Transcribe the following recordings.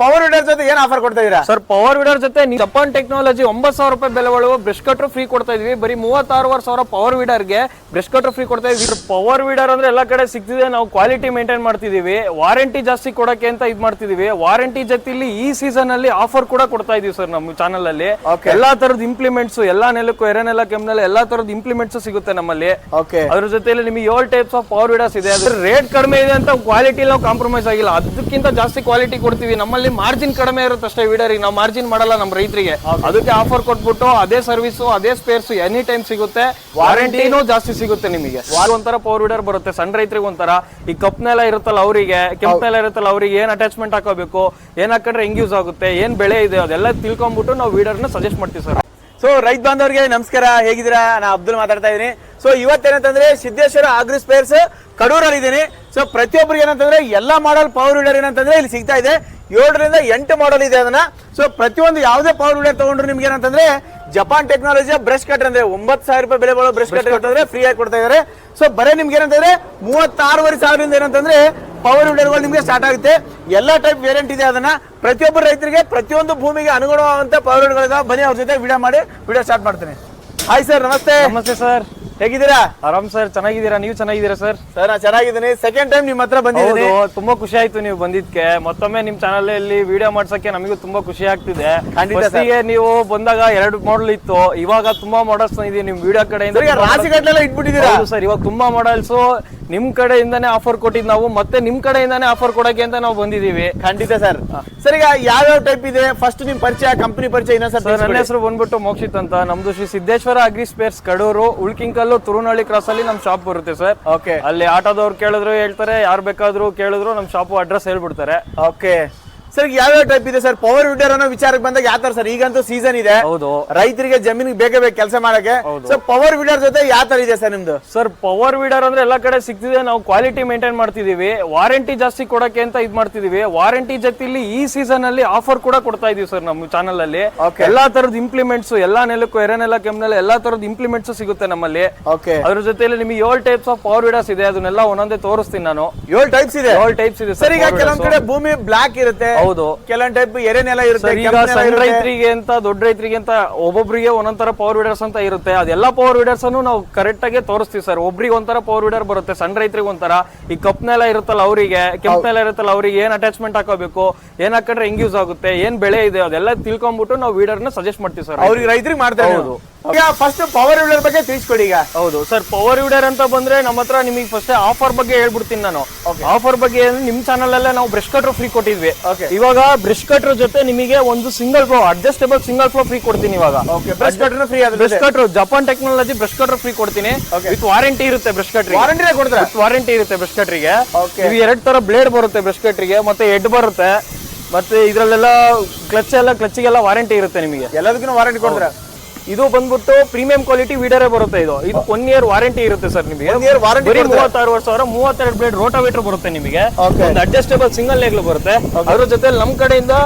Power weeder ಜೊತೆ ಏನ್ offer ಕೊಡ್ತಾ ಇದೀರಾ ಸರ್ ಪವರ್ ವಿಡರ್ ಜೊತೆ ನೀವು ಜಪಾನ್ ಟೆಕ್ನಾಲಜಿ ಒಂಬತ್ತು ಸಾವಿರ ರೂಪಾಯಿ ಬೆಲೆ ಒಳಗು ಬ್ರಷ್ ಕಟ್ರು ಫ್ರೀ ಕೊಡ್ತಾ ಇದೀವಿ. ಬರೀ ಮೂವತ್ತಾರುವರೆ ಸಾವಿರ ಪವರ್ ವಿಡರ್ಗೆ ಬ್ರಷ್ ಕಟ್ರು ಫ್ರೀ ಕೊಡ್ತಾ ಇದೀವಿ. ಪವರ್ ವಿಡರ್ ಅಂದ್ರೆ ಎಲ್ಲ ಕಡೆ ಸಿಗ್ತಿದೆ. ನಾವು ಕ್ವಾಲಿಟಿ ಮೇಂಟೈನ್ ಮಾಡ್ತಿದೀವಿ. ವಾರಂಟಿ ಜಾಸ್ತಿ ಕೊಡಕ್ಕೆ ಅಂತ ಇದ್ ಮಾಡ್ತಿದೀವಿ. ವಾರಂಟಿ ಜೊತೆಲಿ ಈ ಸೀಸನ್ ಅಲ್ಲಿ ಆಫರ್ ಕೂಡ ಕೊಡ್ತಾ ಇದೀವಿ ಸರ್ ನಮ್ಮ ಚಾನಲ್ ಅಲ್ಲಿ. ಎಲ್ಲಾ ತರದ ಇಂಪ್ಲಿಮೆಂಟ್ಸ್ ಎಲ್ಲಾ ನೆಲಕ್ಕೂ ಎರೆನೆಲ ಕೆಮ್ನಲ್ಲಿ ಎಲ್ಲಾ ತರದ ಇಂಪ್ಲಿಮೆಂಟ್ಸ್ ಸಿಗುತ್ತೆ ನಮ್ಮಲ್ಲಿ. ಓಕೆ ಅದ್ರ ಜೊತೆಲಿ ನಿಮಗೆ ಏಳು ಟೈಪ್ಸ್ ಆಫ್ ಪವರ್ ವಿಡರ್ಸ್ ಇದೆ. ಅದ್ರ ರೇಟ್ ಕಡಿಮೆ ಇದೆ ಅಂತ ಕ್ವಾಲಿಟಿ ನಾವು ಕಾಂಪ್ರಮೈಸ್ ಆಗಿಲ್ಲ. ಅದಕ್ಕಿಂತ ಜಾಸ್ತಿ ಕ್ವಾಲಿಟಿ ಕೊಡ್ತೀವಿ. ನಮ್ಮಲ್ಲಿ ಮಾರ್ಜಿನ್ ಕಡಿಮೆ ಇರುತ್ತೆ ಅಷ್ಟೇ ವಿಡರಿಗೆ ನಾವು ಮಾರ್ಜಿನ್ ಮಾಡಲ್ಲ ನಮ್ಮ ರೈತರಿಗೆ. ಅದಕ್ಕೆ ಆಫರ್ ಕೊಟ್ಬಿಟ್ಟು ಅದೇ ಸರ್ವಿಸ್ ಅದೇ ಸ್ಪೇರ್ಸ್ ಎನಿ ಟೈಮ್ ಸಿಗುತ್ತೆ. ವಾರಂಟಿನೂ ಜಾಸ್ತಿ ಸಿಗುತ್ತೆ ನಿಮಗೆ. ಒಂಥರ ಪವರ್ ವೀಡರ್ ಬರುತ್ತೆ ಸಣ್ಣ ರೈತರಿಗೆ ಒಂಥರ. ಈ ಕಪ್ನೆಲ್ಲ ಇರುತ್ತಲ್ಲ ಅವರಿಗೆ ಕೆಂಪ್ನೆಲ್ಲ ಇರುತ್ತಲ್ಲ ಅವರಿಗೆ ಏನ್ ಅಟ್ಯಾಚ್ಮೆಂಟ್ ಹಾಕೋಬೇಕು ಏನ್ ಹಾಕೊಂಡ್ರೆ ಹೆಂಗ್ ಯೂಸ್ ಆಗುತ್ತೆ ಏನ್ ಬೆಳೆ ಇದೆ ಅದೆಲ್ಲ ತಿಳ್ಕೊಂಡ್ಬಿಟ್ಟು ನಾವು ವೀಡರ್ನ ಸಜೆಸ್ಟ್ ಮಾಡ್ತೀವಿ ಸರ್ ಸೊ ರೈತ ಬಾಂಧವರಿಗೆ ನಮಸ್ಕಾರ. ಹೇಗಿದ್ದೀರಾ? ನಾ ಅಬ್ದುಲ್ ಮಾತಾಡ್ತಾ ಇದೀನಿ ಸೊ ಇವತ್ತೇನಂತಂದ್ರೆ ಸಿದ್ದೇಶ್ವರ ಆಗ್ರಿ ಸ್ಪೇರ್ಸ್ ಕಡೂರಲ್ಲಿ ಇದ್ದೀನಿ ಸೊ ಪ್ರತಿಯೊಬ್ಬರಿಗೆ ಏನಂತಂದ್ರೆ ಎಲ್ಲ ಮಾಡಲ್ ಪವರ್ ವೀಡರ್ ಏನಂತಂದ್ರೆ ಇಲ್ಲಿ ಸಿಗ್ತಾ ಇದೆ. ಏಳರಿಂದ ಎಂಟು ಮಾಡಲ್ ಇದೆ ಅದನ್ನ. ಸೊ ಪ್ರತಿಯೊಂದು ಯಾವುದೇ ಪವರ್ ವಿಡರ್ ತಗೊಂಡ್ರು ನಿಮ್ಗೆ ಏನಂತಂದ್ರೆ ಜಪಾನ್ ಟೆಕ್ನಾಲಜಿಯ ಬ್ರಷ್ ಕಟರ್ ಅಂದ್ರೆ ಒಂಬತ್ತು ಸಾವಿರ ರೂಪಾಯಿ ಬೆಲೆ ಬಾಳೋ ಬ್ರಷ್ ಕಟರ್ ಅಂತಂದ್ರೆ ಫ್ರೀ ಆಗಿ ಕೊಡ್ತಾ ಇದಾರೆ. ಸೊ ಬರೀ ನಿಮ್ಗೆ ಏನಂತಂದ್ರೆ ಮೂವತ್ತಾರೂವರೆ ಸಾವಿರದಿಂದ ಏನಂತಂದ್ರೆ ಪವರ್ ವಿಡರ್ಗಳು ನಿಮಗೆ ಸ್ಟಾರ್ಟ್ ಆಗುತ್ತೆ. ಎಲ್ಲ ಟೈಪ್ ವೇರಿಯಂಟ್ ಇದೆ ಅದನ್ನ. ಪ್ರತಿಯೊಬ್ಬರು ರೈತರಿಗೆ ಪ್ರತಿಯೊಂದು ಭೂಮಿಗೆ ಅನುಗುಣವಾದಂತ ಪವರ್ ವಿಡರ್ಗಳಿದಾವೆ ಬನ್ನಿ ಅವ್ರ ಜೊತೆ ವಿಡಿಯೋ ಮಾಡಿ ವಿಡಿಯೋ ಸ್ಟಾರ್ಟ್ ಮಾಡ್ತೀನಿ. ಹಾಯ್ ಸರ್ ನಮಸ್ತೆ. ನಮಸ್ತೆ ಸರ್ ಹೇಗಿದ್ದೀರಾ? ಆರಾಮ್ ಸರ್ ಚೆನ್ನಾಗಿದ್ದೀರಾ? ನೀವು ಚೆನ್ನಾಗಿದ್ದೀರಾ ಸರ್? ಸರ್ ನಾ ಚೆನ್ನಾಗಿದ್ದೀನಿ. ಸೆಕೆಂಡ್ ಟೈಮ್ ನಿಮ್ಮ ಹತ್ರ ಬಂದಿದ್ದೀನಿ. ತುಂಬಾ ಖುಷಿ ಆಯ್ತು ನೀವು ಬಂದಿದ್ಕೆ ಮತ್ತೊಮ್ಮೆ ನಿಮ್ ಚಾನಲ್ ಅಲ್ಲಿ ವಿಡಿಯೋ ಮಾಡ್ಸಕ್ಕೆ ನಮಗೂ ತುಂಬಾ ಖುಷಿ ಆಗ್ತಿದೆ. ಖಂಡಿತ. ನೀವು ಬಂದಾಗ ಎರಡು ಮಾಡಲ್ ಇತ್ತು. ಇವಾಗ ತುಂಬಾ ಮಾಡಲ್ಸ್ ಇದೆ ನಿಮ್ ವಿಡಿಯೋ ಕಡೆಯಿಂದ ರಾಶಿ ಇಟ್ಬಿಟ್ಟಿದ್ದೀರಾ? ಸರ್ ಇವಾಗ ತುಂಬಾ ಮಾಡಲ್ಸ್ ನಿಮ್ ಕಡೆಯಿಂದಾನೇ ಆಫರ್ ಕೊಟ್ಟಿದ್ ನಾವು ಮತ್ತೆ ನಿಮ್ ಕಡೆಯಿಂದಾನೇ ಆಫರ್ ಕೊಡಕ್ಕೆ ಅಂತ ನಾವು ಬಂದಿದೀವಿ ಖಂಡಿತ ಸರ್. ಸರ್ ಈಗ ಯಾವ್ಯಾವ ಟೈಪ್ ಇದೆ? ಫಸ್ಟ್ ನಿಮ್ ಪರಿಚಯ ಕಂಪನಿ ಪರಿಚಯ ಏನೋ ಸರ್ ನನ್ನ ಸರ್ ಹೆಸರು ಬಂದ್ಬಿಟ್ಟು ಮೋಕ್ಷಿತ್ ಅಂತ. ನಮ್ದು ಶ್ರೀ ಸಿದ್ದೇಶ್ವರ ಅಗ್ರಿ ಸ್ಪೇರ್ಸ್ ಕಡೂರು ಉಳ್ಕಿಂಕಲ್ಲು ತುರುನಹಳ್ಳಿ ಕ್ರಾಸ್ ಅಲ್ಲಿ ನಮ್ ಶಾಪ್ ಬರುತ್ತೆ ಸರ್. ಓಕೆ ಅಲ್ಲಿ ಆಟೋದವ್ರು ಕೇಳಿದ್ರು ಹೇಳ್ತಾರೆ ಯಾರು ಬೇಕಾದ್ರೂ ಕೇಳಿದ್ರು ನಮ್ ಶಾಪ್ ಅಡ್ರೆಸ್ ಹೇಳ್ಬಿಡ್ತಾರೆ. ಓಕೆ ಸರ್ ಯಾವ್ಯಾವ ಟೈಪ್ ಇದೆ? ಸರ್ ಪವರ್ ವಿಡರ್ ಅನ್ನೋ ವಿಚಾರಕ್ಕೆ ಬಂದಾಗ ಯಾವ ತರ ಸರ್ ಈಗಂತೂ ಸೀಸನ್ ಇದೆ. ಹೌದು. ರೈತರಿಗೆ ಜಮೀನಿಗೆ ಬೇಗ ಬೇಕು ಕೆಲಸ ಮಾಡಕ್ಕೆ. ಸೊ ಪವರ್ ವಿಡರ್ ಜೊತೆ ಯಾವ ತರ ಇದೆ ಸರ್ ನಿಮ್ದು? ಸರ್ ಪವರ್ ವಿಡರ್ ಅಂದ್ರೆ ಎಲ್ಲಾ ಕಡೆ ಸಿಗ್ತಿದೆ. ನಾವು ಕ್ವಾಲಿಟಿ ಮೇಂಟೈನ್ ಮಾಡ್ತಿದೀವಿ. ವಾರಂಟಿ ಜಾಸ್ತಿ ಕೊಡಕ್ಕೆ ಅಂತ ಇದ್ ಮಾಡ್ತಿದೀವಿ. ವಾರಂಟಿ ಜೊತೆಲಿ ಈ ಸೀಸನ್ ಅಲ್ಲಿ ಆಫರ್ ಕೂಡ ಕೊಡ್ತಾ ಇದೀವಿ ಸರ್ ನಮ್ಮ ಚಾನಲ್ ಅಲ್ಲಿ. Okay. ಎಲ್ಲಾ ತರದ ಇಂಪ್ಲಿಮೆಂಟ್ಸ್ ಎಲ್ಲಾ ನೆಲಕ್ಕೂ ಎರೆನೆಲ ಕೆಮ್ನೆಲ ಎಲ್ಲಾ ತರದ ಇಂಪ್ಲಿಮೆಂಟ್ಸ್ ಸಿಗುತ್ತೆ ನಮ್ಮಲ್ಲಿ. ಓಕೆ ಅದ್ರ ಜೊತೆಲಿ ನಿಮಗೆ ಏಳು ಟೈಪ್ಸ್ ಆಫ್ ಪವರ್ ವಿಡರ್ಸ್ ಇದೆ. ಅದನ್ನೆಲ್ಲ ಒಂದೊಂದೇ ತೋರಿಸ್ತೀನಿ ನಾನು. ಏಳು ಟೈಪ್ಸ್ ಇದೆ? ಏಳು ಟೈಪ್ಸ್ ಇದೆ ಸರ್ ಈಗ ಕೆಲವೊಂದ್ ಕಡೆ ಭೂಮಿ ಬ್ಲಾಕ್ ಇರುತ್ತೆ. ಹೌದು. ಕೆಲವೊಂದ್ ಟೈಪ್ ಎರೆನೆಲ ಇರುತ್ತೆ ಈಗ ಕೆಂಪು ಸಣ್ಣ ರೈತರಿಗೆ ಅಂತ ದೊಡ್ಡ ರೈತರಿಗೆ ಅಂತ ಒಬ್ಬೊಬ್ಬರಿಗೆ ಒಂದೊಂದರ ಪವರ್ ವಿಡರ್ಸ್ ಅಂತ ಇರುತ್ತೆ. ಅದೆಲ್ಲ ಪವರ್ ವಿಡರ್ಸ್ ಅನ್ನು ನಾವು ಕರೆಕ್ಟ್ ಆಗಿ ತೋರಿಸ್ತೀವಿ ಸರ್. ಒಬ್ರಿಗೆ ಒಂಥರ ಪವರ್ ವಿಡರ್ ಬರುತ್ತೆ ಸಣ್ಣ ರೈತರಿಗೆ ಒಂಥರ. ಈ ಕಪ್ನೆಲ್ಲ ಇರುತ್ತಲ್ಲ ಅವರಿಗೆ ಕೆಂಪ್ನೆಲ್ಲ ಇರುತ್ತಲ್ಲ ಅವರಿಗೆ ಏನ್ ಅಟ್ಯಾಚ್ಮೆಂಟ್ ಹಾಕೋಬೇಕು ಏನ್ ಹಾಕೊಂಡ್ರೆ ಹೆಂಗ್ ಯೂಸ್ ಆಗುತ್ತೆ ಏನ್ ಬೆಳೆ ಇದೆ ಅದೆಲ್ಲ ತಿಳ್ಕೊಂಡ್ಬಿಟ್ಟು ನಾವು ವಿಡರ್ನ ಸಜೆಸ್ಟ್ ಮಾಡ್ತೀವಿ ಸರ್. ಅವ್ರಿಗೆ ರೈತರಿಗೆ ಮಾಡ್ತಾ ಹೌದು. ಈಗ ಫಸ್ಟ್ ಪವರ್ ವಿಡರ್ ಬಗ್ಗೆ ತಿಳಿಸ್ಕೊಡಿ ಈಗ. ಹೌದು ಸರ್ ಪವರ್ ವಿಡರ್ ಅಂತ ಬಂದ್ರೆ ನಮ್ಮ ಹತ್ರ ನಿಮಗೆ ಫಸ್ಟ್ ಆಫರ್ ಬಗ್ಗೆ ಹೇಳ್ಬಿಡ್ತೀನಿ ನಾನು. ಆಫರ್ ಬಗ್ಗೆ ನಿಮ್ ಚಾನಲ್ ಅಲ್ಲೇ ನಾವು ಬ್ರಷ್ ಕಟ್ರ್ ಫ್ರೀ ಕೊಟ್ಟಿದ್ವಿ. ಇವಾಗ ಬ್ರಷ್ ಕಟ್ರ್ ಜೊತೆ ನಿಮಗೆ ಒಂದು single flow adjustable single flow free ಕೊಡ್ತೀನಿ ಇವಾಗ. Brush cutter free brush cutter Japan technology brush cutter free ಕೊಡ್ತೀನಿ. ವಿತ್ ವಾರಂಟಿ ಇರುತ್ತೆ ಬ್ರಷ್ ಕಟ್ರಿ ವಾರಂಟಿ ಕೊಡ್ತಾರೆ? ವಾರಂಟಿ ಇರುತ್ತೆ ಬ್ರಷ್ ಕಟ್ರಿಗೆ. ನೀವು ಎರಡ್ ತರ ಬ್ಲೇಡ್ ಬರುತ್ತೆ ಬ್ರಷ್ ಕಟ್ರಿಗೆ ಮತ್ತೆ ಹೆಡ್ ಬರುತ್ತೆ ಮತ್ತೆ ಇದ್ರಲ್ಲೆಲ್ಲ ಕ್ಲಚ್ ಎಲ್ಲ ಕ್ಲಚ್ಗೆಲ್ಲ ವಾರಂಟಿ ಇರುತ್ತೆ ನಿಮಗೆ. ಎಲ್ಲದಕ್ಕೂ ವಾರಂಟಿ ಕೊಡ್ತಾರೆ? ಇದು ಬಂದ್ಬಿಟ್ಟು ಪ್ರೀಮಿಯಂ ಕ್ವಾಲಿಟಿ ವೀಡರೇ ಬರುತ್ತೆ ಇದು. ಇದು ಒನ್ ಇಯರ್ ವಾರಂಟಿ ಇರುತ್ತೆ ಸರ್ ನಿಮಗೆ. One ಇಯರ್ ವಾರಂಟಿ ಬರೀ ಮೂವತ್ತಾರು ವರ್ಷ ಸಾವಿರ ಮೂವತ್ತೆರಡು ಬ್ಲೇಡ್ ರೋಟಾವೇಟರ್ ಬರುತ್ತೆ ನಿಮಗೆ. ಒಂದು ಅಡ್ಜಸ್ಟೇಬಲ್ ಸಿಂಗಲ್ ಲೇಗ್ಲು ಬರುತ್ತೆ. ಅದ್ರ ಜೊತೆ ನಮ್ಮ ಕಡೆಯಿಂದ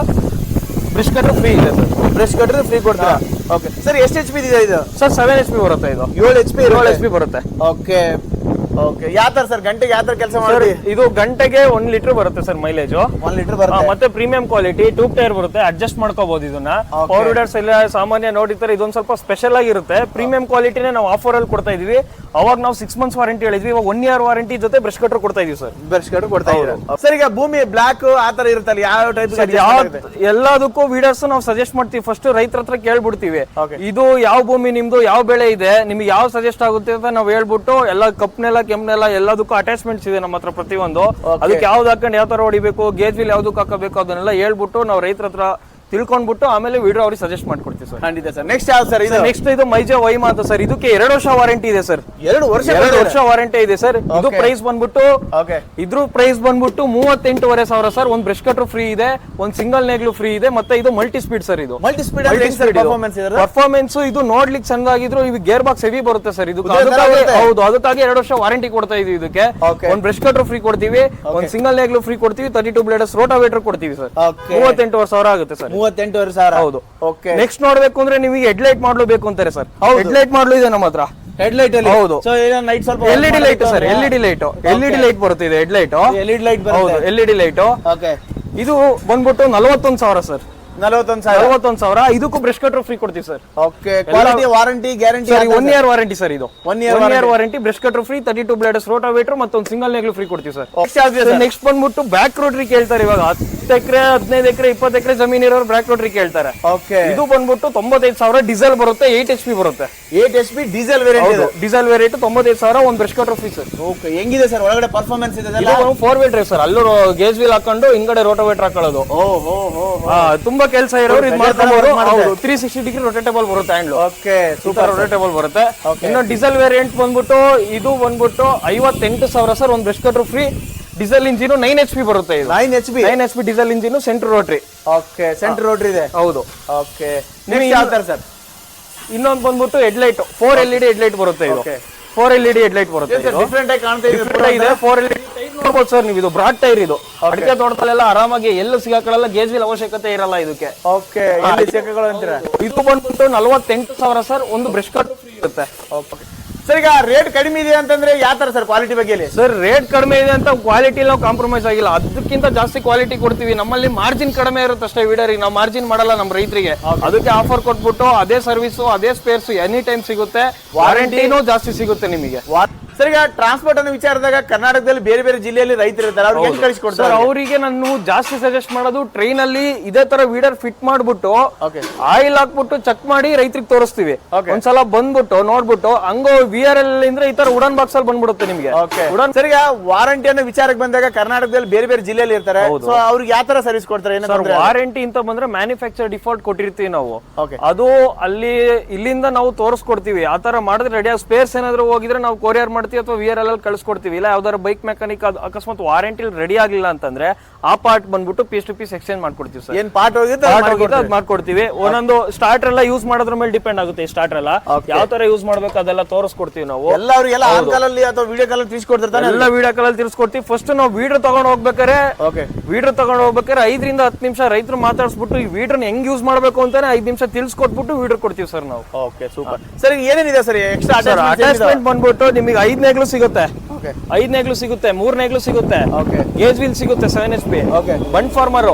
ಬ್ರಿಷ್ ಕಟ್ರ್ ಫ್ರೀ ಇದೆ ಸರ್. ಬ್ರಷ್ ಕಟ್ರ್ ಫ್ರೀ ಕೊಡ್ತಾರೆ? ಓಕೆ ಸರ್ ಎಷ್ಟು ಎಚ್ ಪಿ ಇದೆ ಇದು? ಸರ್ ಸೆವೆನ್ ಎಚ್ ಪಿ ಬರುತ್ತೆ ಇದು. ಏಳು ಎಚ್ ಪಿ ಏಳು ಎಚ್ ಪಿ ಬರುತ್ತೆ. ಓಕೆ ಓಕೆ ಯಾವ ತರ ಸರ್? ಗಂಟೆಗೆ ಯಾವ ತರ ಕೆಲಸ ಸರ್ ಮಾಡಿ ಇದು ಗಂಟೆಗೆ ಒಂದ್ ಲೀಟರ್ ಬರುತ್ತೆ ಸರ್ ಮೈಲೇಜ್ ಒಂದ್ ಲೀಟರ್ ಬರುತ್ತೆ. ಮತ್ತೆ ಪ್ರೀಮಿಯಂ ಕ್ವಾಲಿಟಿ ಟ್ಯೂಬ್ ಟೈರ್ ಬರುತ್ತೆ. ಅಡ್ಜಸ್ಟ್ ಮಾಡ್ಕೋಬಹುದು ಇದನ್ನ. Okay. ಪವರ್ ವಿಡರ್ಸ್ ಎಲ್ಲ ಸಾಮಾನ್ಯ ನೋಡಿರ್ತಾರೆ ಇದೊಂದ್ ಸ್ವಲ್ಪ ಸ್ಪೆಷಲ್ ಆಗಿರುತ್ತೆ. ಪ್ರೀಮಿಯಂ ಕ್ವಾಲಿಟಿನೇ ನಾವು ಆಫರ್ ಅಲ್ಲಿ ಕೊಡ್ತಾ ಇದೀವಿ. ಅವಾಗ ನಾವು ಸಿಕ್ಸ್ ಮಂತ್ಸ್ ವಾರಂಟಿ ಹೇಳಿದ್ವಿ. ಇವಾಗ ಒನ್ ಇಯರ್ ವಾರಂಟಿ ಜೊತೆ ಬ್ರಷ್ ಕಟರ್ ಕೊಡ್ತಾ ಇದೀವಿ ಸರ್. ಬ್ರಷ್ ಕಟರ್ ಕೊಡ್ತಾ ಇದೀವಿ ಸರ್ ಈಗ ಭೂಮಿ ಬ್ಲಾಕ್ ಆ ತರ ಇರುತ್ತಲ್ಲ ಯಾವ ಟೈಪ್ ಯಾವ ಎಲ್ಲದಕ್ಕೂ ವಿಡಿಯೋಸ್ ನಾವು ಸಜೆಸ್ಟ್ ಮಾಡ್ತೀವಿ. ಫಸ್ಟ್ ರೈತರ ಹತ್ರ ಕೇಳ್ಬಿಡ್ತೀವಿ. Okay. ಇದು ಯಾವ ಭೂಮಿ ನಿಮ್ದು ಯಾವ ಬೆಳೆ ಇದೆ ನಿಮ್ಗೆ ಯಾವ ಸಜೆಸ್ಟ್ ಆಗುತ್ತೆ ಅಂತ ನಾವು ಹೇಳ್ಬಿಟ್ಟು ಎಲ್ಲ ಕಪ್ನೆಲ್ಲ ಕೆಮ್ನೆಲ್ಲ ಎಲ್ಲದಕ್ಕೂ ಅಟ್ಯಾಚ್ಮೆಂಟ್ಸ್ ಇದೆ ನಮ್ಮ ಹತ್ರ ಪ್ರತಿಯೊಂದು. ಅದಕ್ಕೆ ಯಾವ್ದು ಹಾಕೊಂಡು ಯಾವ ತರ ಹೊಡಿಬೇಕು ಗೇಜ್ ವಿಲ್ ಯಾವ್ದಕ್ಕೆ ಹಾಕಬೇಕು ಅದನ್ನೆಲ್ಲ ಹೇಳ್ಬಿಟ್ಟು ನಾವು ರೈತರ ಹತ್ರ ತಿಳ್ಕೊಂಡ್ಬಿಟ್ಟು ಆಮೇಲೆ ವಿಡ್ರೋ ಅವ್ರಿಗೆ ಸಜೆಸ್ಟ್ ಮಾಡ್ಕೊಡ್ತೀವಿ ಸರ್. ಖಂಡಿತ ಸರ್. ನೆಕ್ಸ್ಟ್ ಯಾವ ಸರ್ ಇದು? ನೆಕ್ಸ್ಟ್ ಇದು ಮೈಜಾ ವೈಮಾ ಅಂತ ಸರ್. ಇದಕ್ಕೆ ಎರಡು ವರ್ಷ ವಾರಂಟಿ ಇದೆ ಸರ್. ಎರಡು ವರ್ಷ ಎರಡು ವರ್ಷ ವಾರಂಟಿ ಇದೆ ಸರ್. ಇದು ಪ್ರೈಸ್ ಬಂದ್ಬಿಟ್ಟು ಓಕೆ ಇದ್ರ ಪ್ರೈಸ್ ಬಂದ್ಬಿಟ್ಟು ಮೂವತ್ತೆಂಟುವರೆ ಸಾವಿರ ಸರ್. ಒಂದು ಬ್ರಷ್ ಕಟ್ರು ಫ್ರೀ ಇದೆ ಒಂದು ಸಿಂಗಲ್ ನೇಗ್ಲು ಫ್ರೀ ಇದೆ ಮತ್ತೆ ಇದು ಮಲ್ಟಿ ಸ್ಪೀಡ್ ಸರ್ ಇದು. ಮಲ್ಟಿ ಸ್ಪೀಡ್ ಪರ್ಫಾರ್ಮೆನ್ಸ್ ಇದೆ. ಪರ್ಫಾರ್ಮೆನ್ಸ್ ಇದು ನೋಡ್ಲಿಕ್ಕೆ ಚಂದಾಗಿದ್ರು ಇದು ಗೇರ್ ಬಾಕ್ಸ್ ಹೆವಿ ಬರುತ್ತೆ ಸರ್. ಇದು. ಹೌದು ಅದಕ್ಕಾಗಿ ಎರಡು ವರ್ಷ ವಾರಂಟಿ ಕೊಡ್ತಾ ಇದೀವಿ ಇದಕ್ಕೆ. ಒಂದು ಬ್ರಷ್ ಕಟ್ರು ಫ್ರೀ ಕೊಡ್ತೀವಿ ಒಂದು ಸಿಂಗಲ್ ನೇಗ್ಲು ಫ್ರೀ ಕೊಡ್ತೀವಿ ತರ್ಟಿ ಟೂ ಬ್ಲೇಡಸ್ ರೋಟಾವೇಟರ್ ಕೊಡ್ತೀವಿ ಸರ್. ಮೂವತ್ತೆಂಟು ಸಾವಿರ ಆಗುತ್ತೆ ಸರ್. ಮೂವತ್ತೆಂಟುವರೆ ಸಾವಿರ ಹೌದು. ಓಕೆ ನೆಕ್ಸ್ಟ್ ನೋಡ್ಬೇಕು ಅಂದ್ರೆ ನಿಮಗೆ ಹೆಡ್ ಲೈಟ್ ಮಾಡ್ಲು ಬೇಕು ಅಂತಾರೆ ಸರ್. ಹೌದು. ಹೆಡ್ ಲೈಟ್ ಮಾಡ್ಲು ಇದೆ ನಮ್ಮ ಹತ್ರ. ಹೆಡ್ ಲೈಟ್ ಅಲ್ಲಿ? ಹೌದು. ಸೊ ನೈಟ್ ಸ್ವಲ್ಪ LED D light sir LED light LED light ಬರುತ್ತೆ ಇದೆ head light L ED light ಹೌದು ಬರುತ್ತೆ L E D light okay ಇದು ಬಂದ್ಬಿಟ್ಟು ನಲವತ್ತೊಂದು ಸಾವಿರ ಸರ್. ನಲವತ್ತೊಂದು ಸಾವಿರ. ನಲವತ್ತೊಂದು ಸಾವಿರ. ಇದಕ್ಕೂ ಬ್ರಷ್ ಕಟ್ರು ಫ್ರೀ ಕೊಡ್ತೀವಿ sir okay quality warranty guarantee one year warranty sir ಇದು. One year one year warranty brush cutter free thirty two blades rotavator ಮತ್ತೊಂದು ಸಿಂಗಲ್ ನೇಗ್ಲು ಫ್ರೀ ಕೊಡ್ತೀವಿ ಸರ್ ನೆಕ್ಸ್ಟ್ ಬಂದ್ಬಿಟ್ಟು ಬ್ಯಾಕ್ ರೋಟ್ರಿ ಕೇಳ್ತಾರೆ ಇವಾಗ. ಹತ್ತು ಎಕರೆ ಹದಿನೈದು ಎಕರೆ ಇಪ್ಪತ್ತು ಎಕರೆ ಜಮೀನ್ ಇರೋರು ಬ್ಯಾಕ್ ರೋಟ್ರಿ ಕೇಳ್ತಾರೆ. ಓಕೆ ಇದು ಬಂದ್ಬಿಟ್ಟು ತೊಂಬತ್ತೈದು ಸಾವಿರ ಡೀಸೆಲ್ ಬರುತ್ತೆ ಏಟ್ ಎಚ್ ಪಿ ಬರುತ್ತೆ. Eight H P diesel variant ಇದು. ಡೀಸೆಲ್ ವೇರಿಯಂಟ್ ತೊಂಬತ್ತೈದು ಸಾವಿರ ಒಂದು brush cutter free sir okay ಹೆಂಗಿದೆ ಸರ್ ಒಳಗಡೆ ಪರ್ಫಾರ್ಮೆನ್ಸ್ ಇದು ಫೋರ್ ವೀಲ್ ಡ್ರೈವ್ ಸರ್ ಅಲ್ಲೂ ಗೇಜ್ ವೀಲ್ ಹಾಕೊಂಡು ಹಿಂಗಡೆ ರೋಟೋವೇಟರ್ ಹಾಕೊಳ್ಳೋದು. ಓ ಹೋ ಹೋ ತುಂಬಾ ಕೆಲಸ ಇರೋರು ಇದು ಮಾಡುತ್ತೆ. ಹೌದು ತ್ರೀ ಸಿಕ್ಸ್ಟಿ ಡಿಗ್ರಿ ರೊಟೇಟಬಲ್ ಬರುತ್ತೆ ಹ್ಯಾಂಡ್ಲು. ಓಕೆ ಸೂಪರ್ ರೊಟೇಟಬಲ್ ಬರುತ್ತೆ. ಇನ್ನು ಡೀಸೆಲ್ ವೇರಿಯಂಟ್ ಬಂದ್ಬಿಟ್ಟು ಇದು ಬಂದ್ಬಿಟ್ಟು ಐವತ್ತೆಂಟು ಸಾವಿರ ಸರ್ ಒಂದು brush cutter free diesel engine nine H P ಬರುತ್ತೆ ಇದು. Nine H P nine H P diesel engine centre rotary okay centre rotary ಇದೆ? ಹೌದು. ಓಕೆ ನಿಮ್ಗೆ ಯಾವ ತರ ಸರ್? ಇನ್ನೊಂದು ಬಂದ್ಬಿಟ್ಟು headlight four L E D headlight ಬರುತ್ತೆ ಇದು. Four L E D headlight ಬರುತ್ತೆ ಡಿಫ್ರೆಂಟ್ ಆಗಿ ಕಾಣ್ತಾ ಇದೆ ಫೋರ್ ಎಲ್ ಇ ಎಲ್ ನೋಡ್ಬೋದು ಸರ್ ನೀವು ಇದು ಬ್ರಾಡ್ ಟೈರ್ ಇದು. ಅಡಿಕೆ ತೋಟದಲ್ಲೆಲ್ಲ ಆರಾಮಾಗಿ ಎಲ್ಲ ಸಿಗಾಕೊಳ್ಳಲ್ಲ ಗೇಜ್ ಬಿಲ್ ಅವಶ್ಯಕತೆ ಇರಲ್ಲ ಇದಕ್ಕೆ. ಓಕೆ ಇದು ಬಂದ್ಬಿಟ್ಟು ನಲವತ್ತೆಂಟು ಸಾವಿರ ಸರ್ ಒಂದು ಬ್ರಷ್ ಕಟ್ ಫ್ರೀ ಇರುತ್ತೆ. ಓಕೆ ಸರ್ ಈಗ ರೇಟ್ ಕಡಿಮೆ ಇದೆ ಅಂತಂದ್ರೆ ಯಾವ ತರ ಸರ್ ಕ್ವಾಲಿಟಿ ಬಗ್ಗೆ ಸರ್ ರೇಟ್ ಕಡಿಮೆ ಇದೆ ಅಂತ ಕ್ವಾಲಿಟಿ ನಾವು ಕಾಂಪ್ರಮೈಸ್ ಆಗಿಲ್ಲ. ಅದಕ್ಕಿಂತ ಜಾಸ್ತಿ ಕ್ವಾಲಿಟಿ ಕೊಡ್ತೀವಿ. ನಮ್ಮಲ್ಲಿ ಮಾರ್ಜಿನ್ ಕಡಿಮೆ ಇರುತ್ತೆ ಅಷ್ಟೇ ವೀಡರಿಗೆ ನಾವು ಮಾರ್ಜಿನ್ ಮಾಡಲ್ಲ ನಮ್ಮ ರೈತರಿಗೆ. ಅದಕ್ಕೆ ಆಫರ್ ಕೊಟ್ಬಿಟ್ಟು ಅದೇ ಸರ್ವಿಸ್ ಅದೇ ಸ್ಪೇರ್ಸ್ ಎನಿ ಟೈಮ್ ಸಿಗುತ್ತೆ. ವಾರಂಟಿನೂ ಜಾಸ್ತಿ ಸಿಗುತ್ತೆ ನಿಮಗೆ. ಸರ್ ಈಗ ಟ್ರಾನ್ಸ್ಪೋರ್ಟ್ ಅನ್ನೋ ವಿಚಾರದಾಗ ಕರ್ನಾಟಕದಲ್ಲಿ ಬೇರೆ ಬೇರೆ ಜಿಲ್ಲೆಯಲ್ಲಿ ರೈತರು ಇರ್ತಾರೆ ಅವ್ರಿಗೆ ಹೆಂಗ್ ಕಳಿಸ್ಕೊಡ್ತಾರೆ ಅವರಿಗೆ? ನಾನು ಜಾಸ್ತಿ ಸಜೆಸ್ಟ್ ಮಾಡೋದು ಟ್ರೈನ್ ಅಲ್ಲಿ ಇದೇ ತರ ವೀಡರ್ ಫಿಟ್ ಮಾಡ್ಬಿಟ್ಟು ಆಯಿಲ್ ಹಾಕ್ಬಿಟ್ಟು ಚೆಕ್ ಮಾಡಿ ರೈತರಿಗೆ ತೋರಿಸ್ತೀವಿ. ಒಂದ್ಸಲ ಬಂದ್ಬಿಟ್ಟು ನೋಡ್ಬಿಟ್ಟು ಹಂಗೋ ವಿ ಆರ್ ಎಲ್ ಇಂದ್ರೆ ಈ ತರ ಉಡನ್ ಬಾಕ್ಸ್ ಅಲ್ಲಿ ಬಂದ್ಬಿಡುತ್ತೆ ನಿಮಗೆ. ಓಕೆ ಸರ್ ಈಗ ವಾರಂಟಿ ಅನ್ನೋ ವಿಚಾರಕ್ಕೆ ಬಂದಾಗ ಕರ್ನಾಟಕದಲ್ಲಿ ಬೇರೆ ಬೇರೆ ಜಿಲ್ಲೆಯಲ್ಲಿ ಇರ್ತಾರೆ. ಸೊ ಅವ್ರಿಗೆ ಯಾವ ತರ ಸರ್ವಿಸ್ ಕೊಡ್ತಾರೆ? ವಾರಂಟಿ ಅಂತ ಬಂದ್ರೆ ಮ್ಯಾನುಫ್ಯಾಕ್ಚರ್ ಡಿಫಾಲ್ಟ್ ಕೊಟ್ಟಿರ್ತೀವಿ ನಾವು. ಅದು ಅಲ್ಲಿ ಇಲ್ಲಿಂದ ನಾವು ತೋರಿಸ್ಕೊಡ್ತೀವಿ. ಆ ತರ ಮಾಡಿದ್ರೆ ರೆಡಿ ಸ್ಪೇರ್ಸ್ ಏನಾದ್ರು ಹೋಗಿದ್ರೆ ನಾವು ಕೊರಿಯರ್ ಮಾಡ್ತೀವಿ. ಅಥವಾ ವಿ ಆರ್ ಎಲ್ ಅಲ್ಲಿ ಕಳಿಸ್ಕೊಡ್ತೀವಿ. ಇಲ್ಲ ಯಾವ್ದಾದ್ರು ಬೈಕ್ ಮೆಕ್ಯಾನಿಕ್ ಅಕಸ್ಮಾತ್ ವಾರಂಟಿ ರೆಡಿ ಆಗಿಲ್ಲ ಅಂತಂದ್ರೆ ಆ ಪಾರ್ಟ್ ಬಂದ್ಬಿಟ್ಟು ಪೀಸ್ ಟು ಪೀಸ್ ಎಕ್ಸ್ಚೇಂಜ್ ಮಾಡ್ಕೊಡ್ತೀವಿ ಸರ್. ಏನ್ ಪಾರ್ಟ್ ಅದ್ ಮಾಡ್ಕೊಡ್ತೀವಿ. ಒಂದೊಂದು ಸ್ಟಾರ್ಟರ್ ಎಲ್ಲ ಯೂಸ್ ಮಾಡೋದ್ರ ಮೇಲೆ ಡಿಪೆಂಡ್ ಆಗುತ್ತೆ ಸ್ಟಾರ್ಟರ್ ಎಲ್ಲ. ಯಾವ ತರ ಯೂಸ್ ಮಾಡ್ಬೇಕು ಅದೆಲ್ಲ ತೋರಿಸ್ಕೊಡ್ತೀವಿ ನಾವು. ಎಲ್ಲ ಅವ್ರಿಗೆಲ್ಲ ಕಾಲಲ್ಲಿ ಅಥವಾ ವಿಡಿಯೋ ಕಾಲಲ್ಲಿ ಎಲ್ಲ ವಿಡಿಯೋ ಕಾಲಲ್ಲಿ ತಿಳಿಸ್ಕೊಡ್ತೀವಿ. ಫಸ್ಟ್ ನಾವು ವೀಡ್ರ್ ತಗೊಂಡ್ ಹೋಗ್ಬೇಕಾರೆ ಓಕೆ ವೀಡ್ರ್ ತಗೊಂಡು ಹೋಗ್ಬೇಕಾರೆ ಐದರಿಂದ ಹತ್ತು ನಿಮಿಷ ರೈತರು ಮಾತಾಡ್ಸ್ಬಿಟ್ಟು ಈ ವೀಡ್ರನ್ನ ಹೆಂಗ್ ಯೂಸ್ ಮಾಡ್ಬೇಕು ಅಂತಾನೆ ಐದ್ ನಿಮಿಷ ತಿಳಿಸ್ಕೊಟ್ಬಿಟ್ಟು ವೀಡ್ರ್ ಕೊಡ್ತೀವಿ ಸರ್ ನಾವು. ಓಕೆ ಸೂಪರ್ ಸರ್ ಏನೇನಿದೆ ಸರ್ ಎಕ್ಸ್ಟ್ರಾ ಅಟ್ಯಾಚ್ಮೆಂಟ್ ಬಂದ್ಬಿಟ್ಟು ನಿಮಗೆ ಐದ್ ನೇಗ್ಲು ಸಿಗುತ್ತೆ. ಓಕೆ ಐದ್ ನೇಗ್ಲು ಸಿಗುತ್ತೆ. ಮೂರ್ ನೇಗ್ಲು ಸಿಗುತ್ತೆ ಗೇಜ್ ವೀಲ್ ಸಿಗುತ್ತೆ seven H P bund former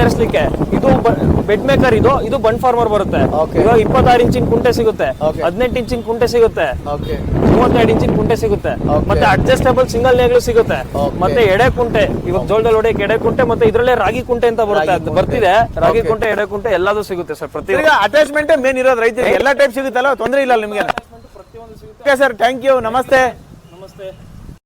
ಏರಿಸಲಿಕ್ಕೆ. ಇದು ಬೆಡ್ ಮೇಕರ್ ಇದು ಇದು ಬಂಡ್ ಫಾರ್ಮರ್ ಬರುತ್ತೆ. ಇವಾಗ ಇಪ್ಪತ್ತಾರು ಇಂಚಿನ ಕುಂಟೆ ಸಿಗುತ್ತೆ. ಹದಿನೆಂಟು ಇಂಚಿನ ಕುಂಟೆ ಸಿಗುತ್ತೆ. ಮೂವತ್ತೆರಡು ಇಂಚಿನ ಕುಂಟೆ ಸಿಗುತ್ತೆ. ಮತ್ತೆ ಅಡ್ಜಸ್ಟಬಲ್ ಸಿಂಗಲ್ ನೇಗ್ಲು ಸಿಗುತ್ತೆ. ಮತ್ತೆ ಎಡೆ ಕುಂಟೆ. ಇವಾಗ ಜೋಳದಲ್ಲಿ ಹೊಡೆಯಕ್ಕೆ ಎಡೆ ಕುಂಟೆ ಮತ್ತೆ ಇದರಲ್ಲೇ ರಾಗಿ ಕುಂಟೆ ಅಂತ ಬರುತ್ತೆ. ಅದು ಬರ್ತಿದೆ. ರಾಗಿ ಕುಂಟೆ ಎಡೆ ಕುಂಟೆ ಎಲ್ಲದೂ ಸಿಗುತ್ತೆ ಸರ್ ಪ್ರತಿ ಅಟ್ಯಾಚ್ಮೆಂಟ್ ಮೇನ್ ಇರೋದು ರೈತರಿಗೆ ಎಲ್ಲ ಟೈಪ್ ಸಿಗುತ್ತಲ್ಲ ತೊಂದರೆ ಇಲ್ಲ ನಿಮ್ಗೆ ಓಕೆ ಸರ್ ಥ್ಯಾಂಕ್ ಯು ನಮಸ್ತೆ ನಮಸ್ತೆ